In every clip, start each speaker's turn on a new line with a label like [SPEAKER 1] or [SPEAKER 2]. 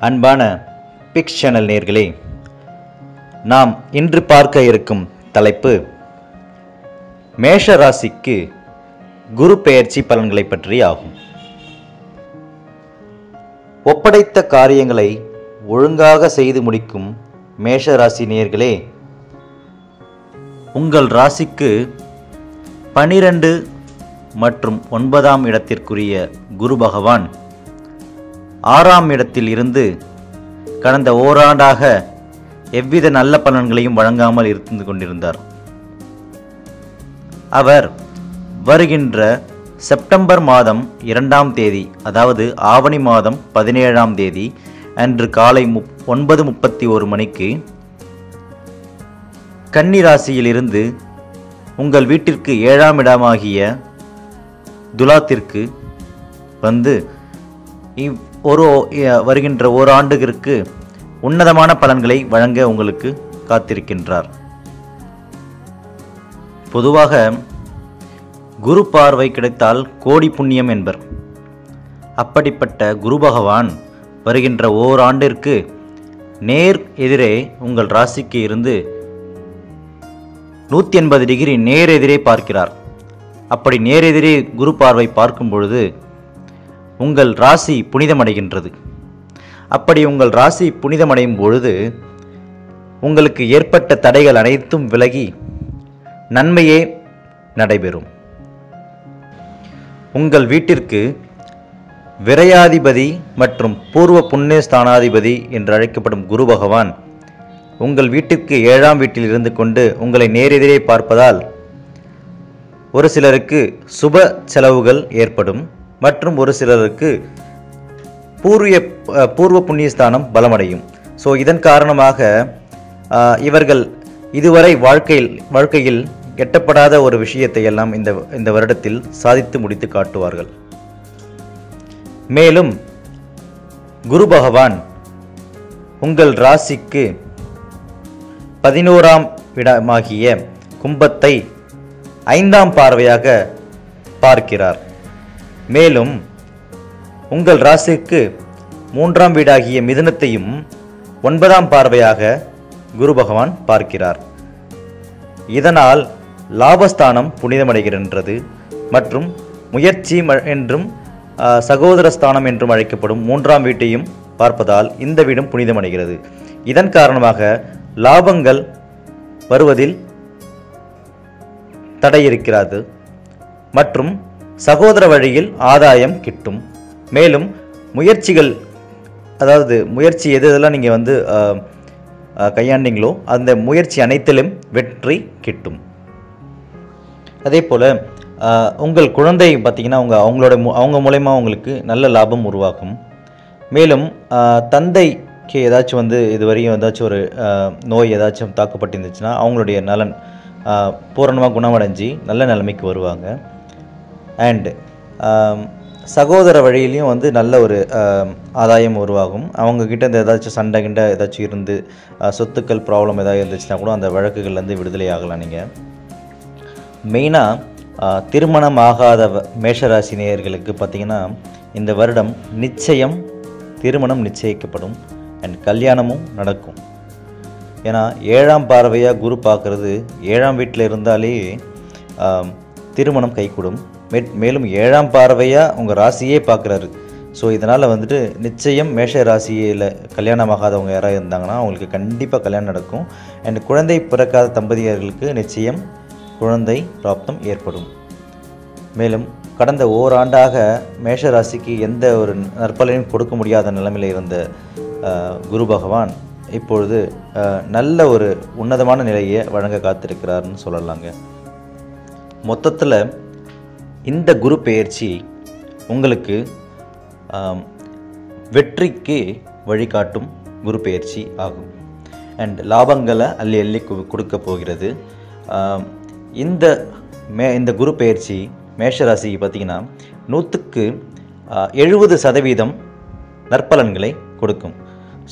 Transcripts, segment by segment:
[SPEAKER 1] அன்பான fix channel நேர்களே நாம் இன்று பார்க்க இருக்கும் தலைப்பு மேஷ ராசிக்கு குரு பெயர்ச்சி பலன்களை பற்றி ஆகும். ஒப்படைத்த காரியங்களை ஒழுங்காக செய்து முடிக்கும் மேஷ ராசி நேர்களே உங்கள் ராசிக்கு பனிரெண்டு மற்றும் ஒன்பதாம் இடத்திற்குரிய குரு பகவான் ஆறாம் இடத்தில் இருந்து கடந்த ஓராண்டாக எவ்வித நல்ல பலன்களையும் வழங்காமல் இருந்து கொண்டிருந்தார். அவர் வருகின்ற செப்டம்பர் மாதம் இரண்டாம் தேதி அதாவது ஆவணி மாதம் பதினேழாம் தேதி அன்று காலை முப் ஒன்பது முப்பத்தி ஒரு மணிக்கு கன்னி ராசியிலிருந்து உங்கள் வீட்டிற்கு ஏழாம் இடமாகிய துலாத்திற்கு வந்து இவ் ஒரு வருகின்ற ஓராண்டுகிற்கு உன்னதமான பலன்களை வழங்க உங்களுக்கு காத்திருக்கின்றார். பொதுவாக குரு பார்வை கிடைத்தால் கோடி புண்ணியம் என்பர். அப்படிப்பட்ட குரு பகவான் வருகின்ற ஓராண்டிற்கு நேர் எதிரே உங்கள் ராசிக்கு இருந்து நூற்றி எண்பது டிகிரி நேர் எதிரே பார்க்கிறார். அப்படி நேரெதிரே குரு பார்வை பார்க்கும் பொழுது உங்கள் ராசி புனிதமடைகின்றது. அப்படி உங்கள் ராசி புனிதமடையும் பொழுது உங்களுக்கு ஏற்பட்ட தடைகள் அனைத்தும் விலகி நன்மையே நடைபெறும். உங்கள் வீட்டிற்கு விரையாதிபதி மற்றும் பூர்வ புண்ணிய ஸ்தானாதிபதி என்று அழைக்கப்படும் குரு பகவான் உங்கள் வீட்டிற்கு ஏழாம் வீட்டில் இருந்து கொண்டு உங்களை நேரெதிரே பார்ப்பதால் ஒரு சிலருக்கு சுப செலவுகள் ஏற்படும். மற்றும் ஒரு சிலருக்கு பூர்விய பூர்வ புண்ணியஸ்தானம் பலமடையும். ஸோ இதன் காரணமாக இவர்கள் இதுவரை வாழ்க்கையில் வாழ்க்கையில் எட்டப்படாத ஒரு விஷயத்தை எல்லாம் இந்த இந்த வருடத்தில் சாதித்து முடித்து காட்டுவார்கள். மேலும் குரு பகவான் உங்கள் ராசிக்கு பதினோராம் இடமாகிய கும்பத்தை ஐந்தாம் பார்வையாக பார்க்கிறார். மேலும் உங்கள் ராசிக்கு மூன்றாம் வீடாகிய மிதுனத்தையும் ஒன்பதாம் பார்வையாக குரு பகவான் பார்க்கிறார். இதனால் லாபஸ்தானம் புனிதமடைகின்றது மற்றும் முயற்சி ம- என்றும் சகோதரஸ்தானம் என்றும் அழைக்கப்படும் மூன்றாம் வீட்டையும் பார்ப்பதால் இந்த வீடும் புனிதமடைகிறது. இதன் காரணமாக லாபங்கள் வருவதில் தடை இருக்கிறது மற்றும் சகோதர வழியில் ஆதாயம் கிட்டும். மேலும் முயற்சிகள் அதாவது முயற்சி எது எதெல்லாம் நீங்கள் வந்து கையாண்டிங்களோ கையாண்டீங்களோ அந்த முயற்சி அனைத்திலும் வெற்றி கிட்டும். அதே போல் உங்கள் குழந்தை பார்த்திங்கன்னா அவங்க அவங்களோட மு- அவங்க மூலயமா உங்களுக்கு நல்ல லாபம் உருவாக்கும் மேலும் தந்தைக்கு ஏதாச்சும் வந்து இதுவரையும் ஏதாச்சும் ஒரு நோய் ஏதாச்சும் தாக்கப்பட்டிருந்துச்சுன்னா அவங்களுடைய நலன் பூரணமாக குணமடைஞ்சு நல்ல நிலைமைக்கு வருவாங்க. அண்டு um, சகோதர வழியிலையும் வந்து நல்ல ஒரு um, ஆதாயம் உருவாகும். அவங்கக்கிட்ட இந்த ஏதாச்சும் சண்டை கிண்டை ஏதாச்சும் இருந்து சொத்துக்கள் ப்ராப்ளம் ஏதாவது இருந்துச்சுன்னா கூட அந்த வழக்குகள்லேருந்து விடுதலை ஆகலாம் நீங்கள் மெயினாக திருமணம் ஆகாத வ- மேஷராசி நேயர்களுக்கு பார்த்தீங்கன்னா இந்த வருடம் நிச்சயம் திருமணம் நிச்சயிக்கப்படும் அண்ட் கல்யாணமும் நடக்கும். ஏன்னா ஏழாம் பார்வையாக குரு பார்க்குறது ஏழாம் வீட்டில் இருந்தாலே திருமணம் கைகூடும். மேலும் ஏழாம் பார்வையாக உங்கள் ராசியே பார்க்குறாரு. ஸோ இதனால் வந்துட்டு நிச்சயம் மேஷ ராசியில் கல்யாணம் ஆகாதவங்க யாராவது இருந்தாங்கன்னா அவங்களுக்கு கண்டிப்பாக கல்யாணம் நடக்கும். அண்ட் குழந்தை பிறக்காத தம்பதியர்களுக்கு நிச்சயம் குழந்தை பிராப்தம் ஏற்படும். மேலும் கடந்த ஓராண்டாக மேஷ ராசிக்கு எந்த ஒரு நற்பலனையும் கொடுக்க முடியாத நிலைமையில் இருந்த குரு பகவான் இப்பொழுது நல்ல ஒரு உன்னதமான நிலையை வழங்க காத்திருக்கிறார்னு சொல்லலாங்க. மொத்தத்தில் இந்த குரு பெயர்ச்சி உங்களுக்கு வெற்றிக்கு வழிகாட்டும் குரு பெயர்ச்சி ஆகும். அண்ட் லாபங்களை அள்ளி அள்ளி கு- கொடுக்க போகிறது. இந்த மே இந்த குரு பெயர்ச்சி மேஷராசிக்கு பார்த்தீங்கன்னா நூற்றுக்கு எழுபது சதவீதம் நற்பலன்களை கொடுக்கும்.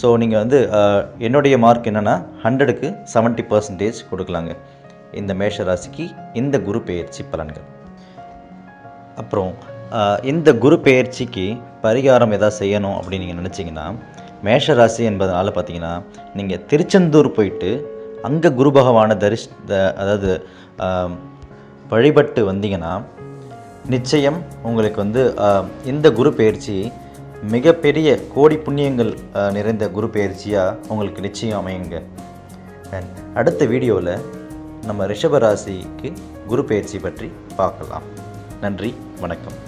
[SPEAKER 1] ஸோ நீங்கள் வந்து என்னுடைய மார்க் என்னென்னா ஹண்ட்ரடுக்கு செவன்ட்டி பர்சன்டேஜ் கொடுக்கலாங்க. இந்த மேஷ ராசிக்கு இந்த குரு பெயர்ச்சி பலன்கள். அப்புறம் இந்த குரு பெயர்ச்சிக்கு பரிகாரம் எதாவது செய்யணும் அப்படின்னு நீங்கள் நினச்சிங்கன்னா மேஷ ராசி பார்த்தீங்கன்னா நீங்கள் திருச்செந்தூர் போயிட்டு அங்கே குரு பகவானை தரிஷ் த- அதாவது வழிபட்டு வந்தீங்கன்னா நிச்சயம் உங்களுக்கு வந்து இந்த குரு பயிற்சி மிகப்பெரிய கோடி புண்ணியங்கள் நிறைந்த குரு பயிற்சியாக உங்களுக்கு நிச்சயம் அமையுங்க. அடுத்த வீடியோவில் நம்ம ரிஷபராசிக்கு குரு பயிற்சி பற்றி பார்க்கலாம். நன்றி வணக்கம்.